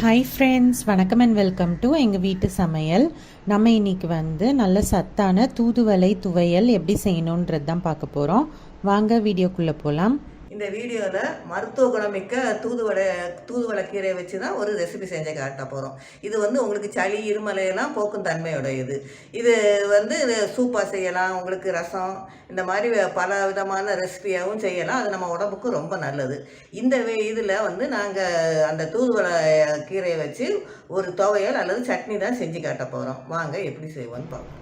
Hi friends வணக்கம் and welcome to எங்கள் வீட்டு சமையல். நம்ம இன்றைக்கி வந்து நல்ல சத்தான தூதுவளை துவையல் எப்படி செய்யணுன்றது தான் பார்க்க போகிறோம் வாங்க வீடியோக்குள்ளே போகலாம் இந்த வீடியோவில் மருத்துவ குணமிக்க தூதுவளை தூதுவளை கீரையை வச்சு தான் ஒரு ரெசிபி செஞ்சு காட்ட போகிறோம் இது வந்து உங்களுக்கு சளி இருமலையெல்லாம் போக்கும் தன்மையுடையது. இது வந்து சூப்பாக செய்யலாம் உங்களுக்கு ரசம் இந்த மாதிரி பல விதமான ரெசிபியாகவும் செய்யலாம். அது நம்ம உடம்புக்கு ரொம்ப நல்லது. இந்த இதில் வந்து நாங்கள் அந்த தூதுவளை கீரையை வச்சு ஒரு துவையல் அல்லது சட்னி தான் செஞ்சு காட்ட போகிறோம் வாங்க எப்படி செய்வோன்னு பார்ப்போம்.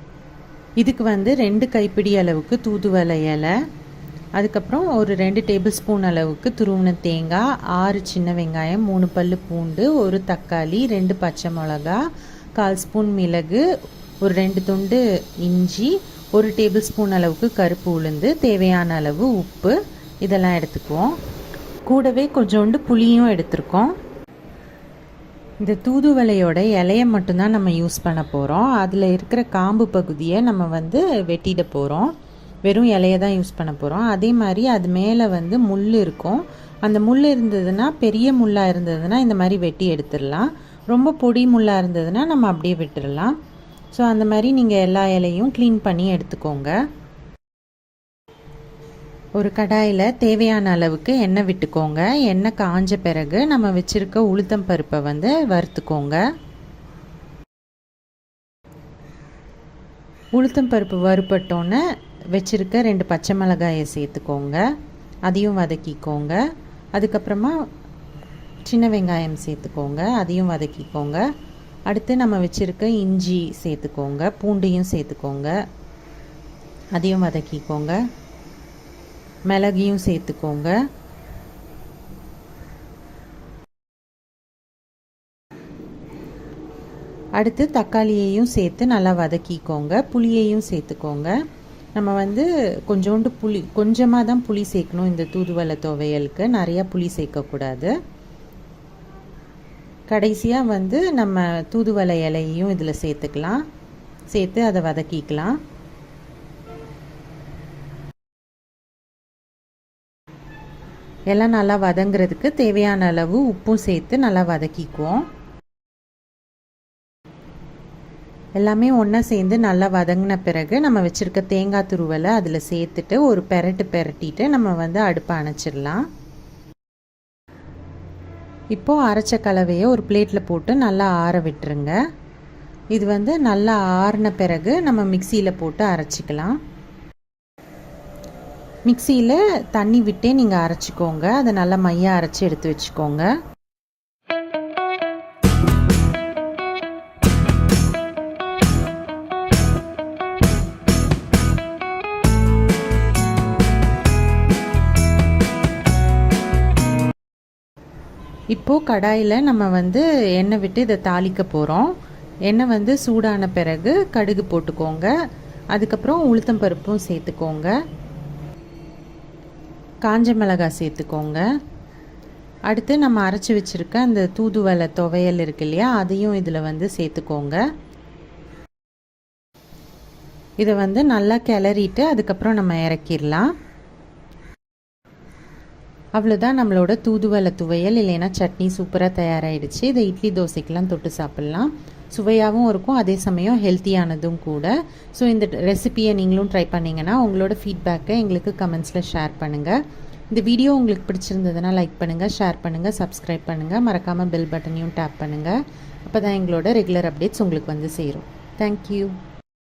இதுக்கு வந்து ரெண்டு கைப்பிடி அளவுக்கு தூதுவளை இலை அதுக்கப்புறம் ஒரு ரெண்டு டேபிள் ஸ்பூன் அளவுக்கு துருவின தேங்காய் ஆறு சின்ன வெங்காயம் மூணு பல் பூண்டு ஒரு தக்காளி ரெண்டு பச்சை மிளகா கால் ஸ்பூன் மிளகு ஒரு ரெண்டு துண்டு இஞ்சி ஒரு டேபிள் ஸ்பூன் அளவுக்கு கருப்பு உளுந்து தேவையான அளவு உப்பு. இதெல்லாம் எடுத்துக்குவோம். கூடவே கொஞ்சோண்டு புளியும் எடுத்திருக்கோம். இந்த தூதுவளையோட இலையை மட்டும்தான் நம்ம யூஸ் பண்ண போகிறோம் அதில் இருக்கிற காம்பு பகுதியை நம்ம வந்து வெட்டிட போகிறோம் வெறும் இலையை தான் யூஸ் பண்ண போகிறோம் அதே மாதிரி அது மேலே வந்து முள் இருக்கும். அந்த முள் இருந்ததுன்னா பெரிய முள்ளாக இருந்ததுன்னா இந்த மாதிரி வெட்டி எடுத்துடலாம். ரொம்ப பொடி முள்ளாக இருந்ததுன்னா நம்ம அப்படியே விட்டுடலாம். ஸோ அந்த மாதிரி நீங்கள் எல்லா இலையும் க்ளீன் பண்ணி எடுத்துக்கோங்க. ஒரு கடாயில் தேவையான அளவுக்கு எண்ணெய் விட்டுக்கோங்க. எண்ணெய் காஞ்ச பிறகு நம்ம வச்சுருக்க உளுத்தம் பருப்பை வந்து வறுத்துக்கோங்க. உளுத்தம் பருப்பு வறுப்பட்டோன்னே வச்சுருக்க ரெண்டு பச்சை மிளகாயை சேர்த்துக்கோங்க. அதையும் வதக்கிக்கோங்க. அதுக்கப்புறமா சின்ன வெங்காயம் சேர்த்துக்கோங்க. அதையும் வதக்கிக்கோங்க. அடுத்து நம்ம வச்சுருக்க இஞ்சி சேர்த்துக்கோங்க. பூண்டையும் சேர்த்துக்கோங்க. அதையும் வதக்கிக்கோங்க. மிளகையும் சேர்த்துக்கோங்க. அடுத்து தக்காளியையும் சேர்த்து நல்லா வதக்கிக்கோங்க. புளியையும் சேர்த்துக்கோங்க. நம்ம வந்து கொஞ்சோண்டு புளி கொஞ்சமாக தான் புளி சேர்க்கணும் இந்த தூதுவளை துவையலுக்கு. நிறையா புளி சேர்க்கக்கூடாது. கடைசியாக வந்து நம்ம தூதுவளை இலையையும் இதில் சேர்த்துக்கலாம். சேர்த்து அதை வதக்கிக்கலாம். எல்லாம் நல்லா வதங்குறதுக்கு தேவையான அளவு உப்பும் சேர்த்து நல்லா வதக்கிக்குவோம். எல்லாமே ஒன்றா சேர்ந்து நல்லா வதங்கின பிறகு நம்ம வச்சுருக்க தேங்காய் துருவலை அதில் சேர்த்துட்டு ஒரு பெரட்டு பெரட்டிட்டு நம்ம வந்து அடுப்பை அணைச்சிடலாம். இப்போது அரைச்ச கலவையை ஒரு பிளேட்டில் போட்டு நல்லா ஆற விட்டுருங்க. இது வந்து நல்லா ஆறின பிறகு நம்ம மிக்சியில் போட்டு அரைச்சிக்கலாம். மிக்சியில் தண்ணி விட்டே நீங்கள் அரைச்சிக்கோங்க. அதை நல்லா மையாக அரைச்சி எடுத்து வச்சுக்கோங்க. இப்போது கடாயில் நம்ம வந்து எண்ணெய் விட்டு இதை தாளிக்க போகிறோம் எண்ணெய் வந்து சூடான பிறகு கடுகு போட்டுக்கோங்க. அதுக்கப்புறம் உளுத்தம் பருப்பும் சேர்த்துக்கோங்க. காஞ்ச மிளகாய் சேர்த்துக்கோங்க. அடுத்து நம்ம அரைச்சி வச்சுருக்க அந்த தூதுவளை துவையல் இருக்கு இல்லையா அதையும் இதில் வந்து சேர்த்துக்கோங்க. இதை வந்து நல்லா கிளறிட்டு அதுக்கப்புறம் நம்ம இறக்கிடலாம். அவ்வளோதான் நம்மளோட தூதுவளை துவையல் இல்லைன்னா சட்னி சூப்பராக தயாராகிடுச்சு இதை இட்லி தோசைக்கெலாம் தொட்டு சாப்பிட்லாம். சுவையாகவும் இருக்கும் அதே சமயம் ஹெல்த்தியானதும் கூட. ஸோ இந்த ரெசிப்பியை நீங்களும் ட்ரை பண்ணிங்கன்னா உங்களோட ஃபீட்பேக்கை எங்களுக்கு கமெண்ட்ஸில் ஷேர் பண்ணுங்கள் இந்த வீடியோ உங்களுக்கு பிடிச்சிருந்ததுன்னா லைக் பண்ணுங்கள் ஷேர் பண்ணுங்கள் சப்ஸ்கிரைப் பண்ணுங்கள் மறக்காமல் பெல் பட்டனையும் டேப் பண்ணுங்கள் அப்போ தான் எங்களோட ரெகுலர் அப்டேட்ஸ் உங்களுக்கு வந்து சேரும். தேங்க்யூ